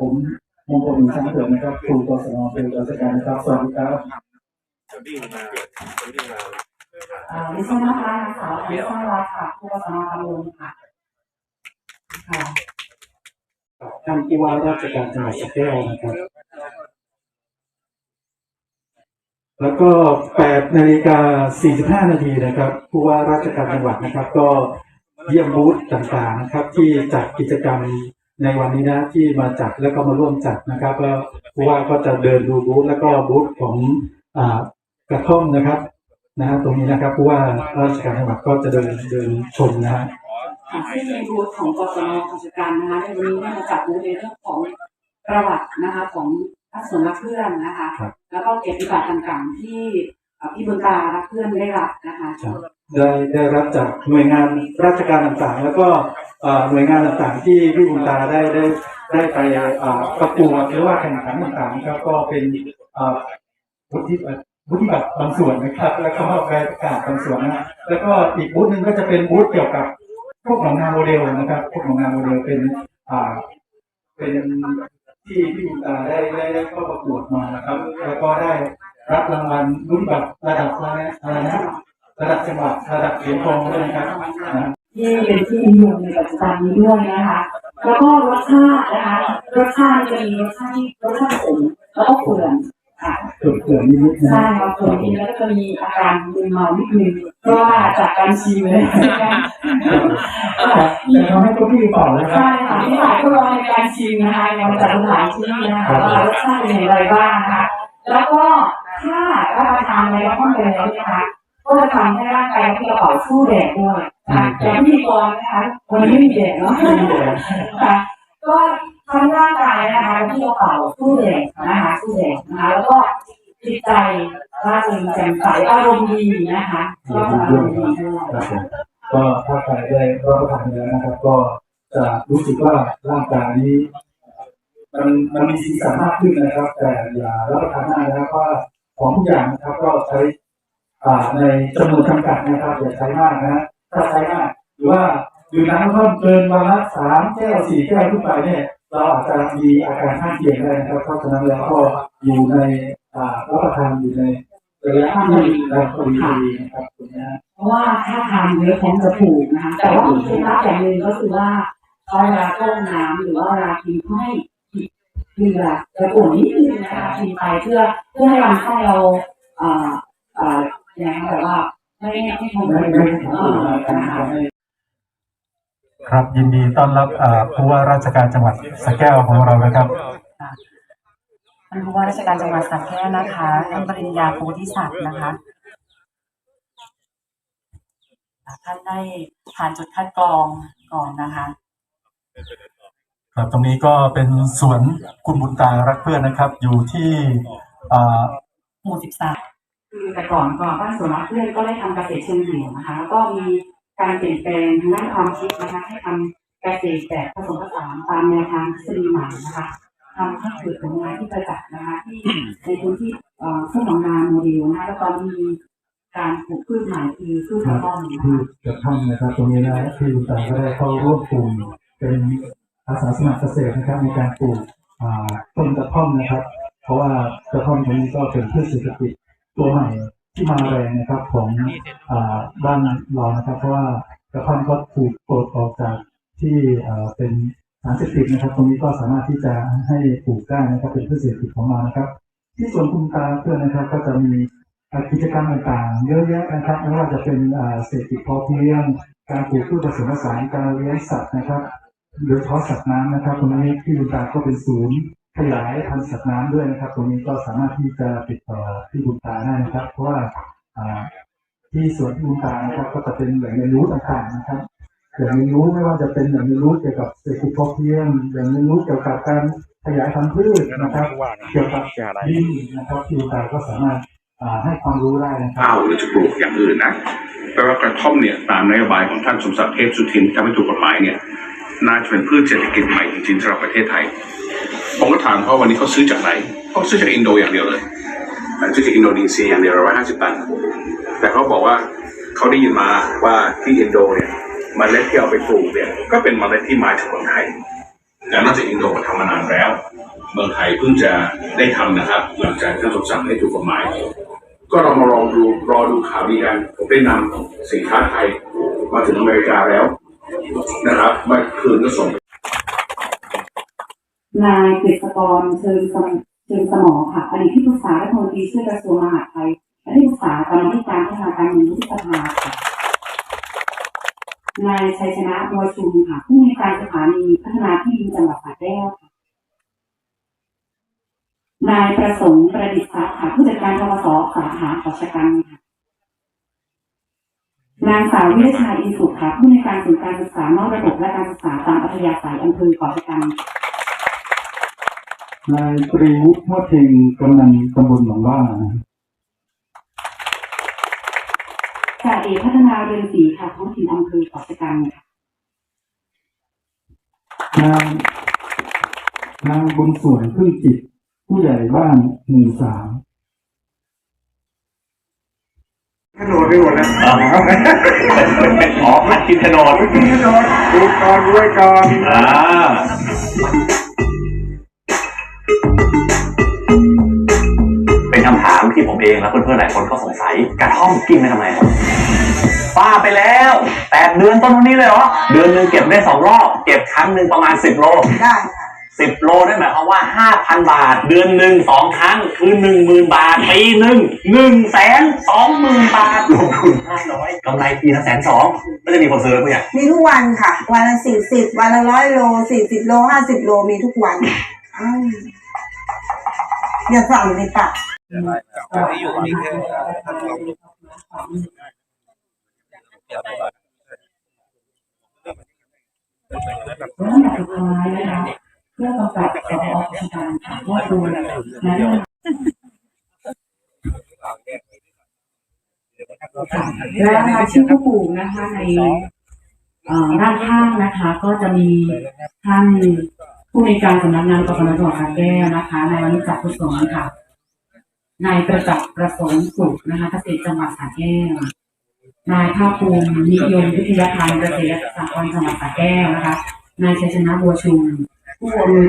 ผมมงคลอินทร์ช้างเผือกนะครับครูกศนเป็นราชการนะครับสวัสดีครับคนที่มาคนที่มาอ่าดิฉันนะคะนางสาวอภิชาติรัตน์ค่ะผู้ว่าสนตำรวจค่ะค่ะท่านผู้ว่าราชการจังหวัดสระแก้วนะครับ แล้วก็8นาฬิกา45 นาทีนะครับ ผู้ว่าราชการจังหวัดนะครับ ก็เยี่ยมบูธต่างๆนะครับ ที่จัดกิจกรรม ในวันนี้นะที่มาจัดแล้วก็มาร่วมจัดนะครับก็ผู้ว่าก็จะเดินดูบูธแล้วก็บูธของอ่ากระท่อมนะครับนะฮะตรงนี้นะครับผู้ว่าราชการจังหวัดก็จะเดินเดินชมนะฮะค่ะซึ่งในบูธของกศนกิจการนะคะในวันนี้ได้มาจัดบูธในเรื่องของประวัตินะคะของพระสงฆ์รักเพื่อนนะคะครับแล้วก็เกียรติบัตรต่างๆที่อ่าพี่บุญตารักเพื่อนได้รับนะคะได้ได้รับจากหน่วยงานราชการต่างๆ แล้วก็เอ่อ หน่วยงานต่างๆ ที่พี่บุญตาได้ได้ได้ไปประกวดหรือว่าแข่งขันต่างๆครับก็เป็นเอ่อวุฒิวุฒิบัตรบางส่วนนะครับ แล้วก็ใบประกาศบางส่วนนะแล้วก็อีกบูธหนึ่งก็จะเป็นบูธเกี่ยวกับพวกหนองนาโมเดลนะครับพวกหนองนาโมเดลเป็นอ่าเป็นที่พี่บุญตาได้ได้ได้เข้าประกวดมานะครับ แล้วก็ได้รับรางวัลวุฒิบัตรระดับอะไรนะระดับจังหวัดระดับเหรียญทองด้วยนะครับนะ ที่เป็นที่นิยมในปัจจุบันนี้ด้วยนะคะ แล้วก็รสชาตินะคะ รสชาติจะมีรสชาติที่รสชาติขมแล้วก็เปื่อนค่ะเกิดเกิดนิดๆนะใช่ครับส่วนนี้แล้วก็จะมีอาการมึนเมานิดนึงเพราะว่าจากการชิมเลยจะทำให้ตัวพี่เป่านะครับใช่ค่ะที่หลายทดลองในการชิมนะคะยังมาจากสถานที่นะคะว่ารสชาติเป็นอย่างไรบ้างนะคะ แล้วก็ถ้ารับประทานในรับประทานแล้วนะคะก็จะทำให้ร่างกายที่กระเป๋าสู้แดดด้วยนะ คะอย่างพิธีกรนะคะวันนี้ไม่มีแดดเนาะค่ะก็ทั้งร่างกายนะคะที่กระเป๋าสู้แดดนะคะสู้แดดนะคะแล้วก็จิตใจร่าเริงแจ่มใสอารมณ์ดีนะคะก็อารมณ์ดีด้วยครับผมก็ถ้าใครได้รับประทานไปแล้วนะครับ ก็จะรู้สึกว่าร่างกายนี้มันมันมีสีสันมากขึ้นนะครับ แต่อย่ารับประทานมากนะครับเพราะว่าของทุกอย่างนะครับก็ใช้อ่าในจำนวนจำกัดนะครับอย่าใช้มากนะ ถ้าใช้มากหรือว่าดื่มน้ำเพิ่มเกินวันละสามแก้วสี่แก้วขึ้นไปเนี่ย เราอาจจะมีอาการข้างเคียงได้นะครับเพราะฉะนั้นแล้วก็อยู่ในอ่ารับประทานอยู่ในระยะที่เราพอดีพอดีนะครับตรงนี้เพราะว่าถ้าทานเยอะท้องจะผูกนะคะแต่ว่ามีเคล็ดลับอย่างหนึ่งก็คือว่าเขาเวลาต้มน้ำหรือว่าเวลากินให้เกลือจะป่นนิดนึงนะคะกินไปเพื่อเพื่อให้ลำไส้เราอ่าอ่าอย่างนั้นแบบว่า ไม่ไม่ทำไม่ให้ไม่ไม่เอ่อนะคะครับยินดีต้อนรับผู้ว่าราชการจังหวัดสระแก้วของเรานะครับท่านผู้ว่าราชการจังหวัดสระแก้วนะคะท่านปริญญาโพธิศักดิ์นะคะท่านได้ผ่านจุดคัดกรองก่อนนะคะ ครับตรงนี้ก็เป็นสวนคุณบุญตารักเพื่อนนะครับ อยู่ที่อ่าหมู่สิบสาม คือแต่ก่อนก่อนบ้านสวนรักเพื่อนก็ได้ทำเกษตรเชิงเดี่ยวนะคะแล้วก็มีการเปลี่ยนแปลงทางด้านความคิดนะคะให้ทำเกษตรแบบผสมผสานตามแนวทางทฤษฎีใหม่นะคะทำให้เกิดผลงานที่ประจักษ์นะคะที่ในพื้นที่เอ่อทุ่งหนองนาโมเดลนะคะแล้วก็มีการปลูกพืชใหม่คือพืชกระท่อมนะที่คะกระท่อมนะครับตรงนี้นะที่คุณตาก็ได้เข้าร่วมกลุ่มเป็นอาสาสมัครเกษตรนะครับในการปลูกต้นกระท่อมนะครับ เพราะว่ากระท่อมตรงนี้ก็เป็นพืชเศรษฐกิจ ตัวใหม่ที่มาแรงนะครับของบ้านเรานะครับ เพราะว่ากระท่อมก็ถูกปลดออกจากที่เป็นสารเสพติดนะครับ ตรงนี้ก็สามารถที่จะให้ปลูกได้นะครับเป็นพืชเศรษฐกิจของเรานะครับ ที่สวนคุณตาเพื่อนนะครับ ก็จะมีกิจกรรมต่างๆ เยอะแยะนะครับไม่ว่าจะเป็นเศรษฐกิจพอเพียงการปลูกพืชผสมผสานการเลี้ยงสัตว์นะครับโดยเฉพาะสัตว์น้ำนะครับตรงนี้ที่คุณตาก็เป็นศูนย์ ขยายพันธุ์สัตว์น้ำด้วยนะครับ ตรงนี้ก็สามารถที่จะติดต่อที่คุณตาได้นะครับ เพราะว่าที่สวนที่คุณตานะครับ ก็จะเป็นแหล่งเรียนรู้ต่างๆนะครับแหล่งเรียนรู้ไม่ว่าจะเป็นแหล่งเรียนรู้เกี่ยวกับเศรษฐกิจพอเพียงแหล่งเรียนรู้เกี่ยวกับการขยายพันธุ์พืชนะครับ เกี่ยวกับดินนะครับที่คุณตาก็สามารถให้ความรู้ได้นะครับข้าวหรือจะปลูกอย่างอื่นนะแปลว่ากระท่อมเนี่ยตามนโยบายของท่านสมศักดิ์เทพสุทินที่ทำให้ถูกกฎหมายเนี่ยน่าจะเป็นพืชเศรษฐกิจใหม่จริงๆสำหรับประเทศไทย ผมก็ถามเขาวันนี้เขาซื้อจากไหนเขาซื้อจากอินโดอย่างเดียวเลยซื้อจากอินโดนีเซียอย่างเดียวร้อยห้าสิบตัน แต่เขาบอกว่าเขาได้ยินมาว่าที่อินโดเนี่ยเมล็ดที่เอาไปปลูกเนี่ยก็เป็นเมล็ดที่มาจากเมืองไทยแต่นอกจากอินโดก็ทำมานานแล้ว เมืองไทยเพิ่งจะได้ทำนะครับ หลังจากท่านสมศักดิ์ให้ถูกกฎหมายก็เรามาลองดูรอดูข่าวดีกันผมได้นำสินค้าไทยมาถึงอเมริกาแล้วนะครับเมื่อคืนก็ส่ง นายกฤษกรเชิญสมเชิญสมอค่ะอดีตที่ปรึกษารัฐมนตรีช่วยกระทรวงมหาดไทยและที่ปรึกษากรรมาธิการพัฒนาการเมืองวุฒิสภาค่ะนายชัยชนะมวยชุมค่ะ ผู้มีการสถานีพัฒนาที่ดินจังหวัดสระแก้วค่ะนายประสงค์ประดิษฐ์ทรัพย์ค่ะผู้จัดการทกสสาขาขอชกันค่ะนางสาววิรชาอินสุขค่ะผู้ในการศูนย์การศึกษานอกระบบและการศึกษาตามอัธยาศัยอำเภอขอชกันค่ะ นายตรีวุฒิมอเทงกำนันตำบลหนองว่านะจ่าเอกพัฒนาเรือนศรีค่ะท้องถิ่นอำเภอเกาะสกันค่ะนางนางบุญส่วนพึ่งจิต ผู้ใหญ่บ้านหมู่สามถนนไปหมดแล้วอ๋อพัดกินถนนถนนดูก่อนด้วยก่อนอ่า เองและเพื่อนๆหลายคนก็สงสัยกระท่อมกินไปทำไมครับป้าไปแล้วแปดเดือนต้นวันนี้เลยเหรอเดือนหนึ่งเก็บได้สองรอบเก็บครั้งหนึ่งประมาณสิบโลได้ค่ะสิบโลนั่นหมายความว่าห้าพันบาท เดือนหนึ่งสองครั้งคือหนึ่งหมื่นบาทปีหนึ่งหนึ่งแสนสองหมื่นบาทลงทุนห้าร้อยกำไรปีละแสนสองก็จะมีคนซื้อไหมผู้ใหญ่มีทุกวันค่ะ วันละสี่สิบวันละร้อยโลสี่สิบโลห้าสิบโลมีทุกวันอ้าวอย่าสั่งเลยปะ ที่อยู่นี่แค่ท่านลองดูและนะคะเพื่อกำกับสอราชการค่ะว่าดูแลและและรายชื่อผู้ปลูกนะคะในด้านข้างนะคะ ก็จะมีท่านผู้ในการสำนักงานกสนจังหวัดสระแก้วนะคะนายวันนี้จักรกุศลค่ะ นายประจักษ์ประสงค์สุขนะคะเกษตรจังหวัดสระแก้วนายภาคภูมินิยมวิทยาพันธ์เกษตรสหกรณ์จังหวัดสระแก้วนะคะนายชัยชนะบัวชุมผู้อำนวย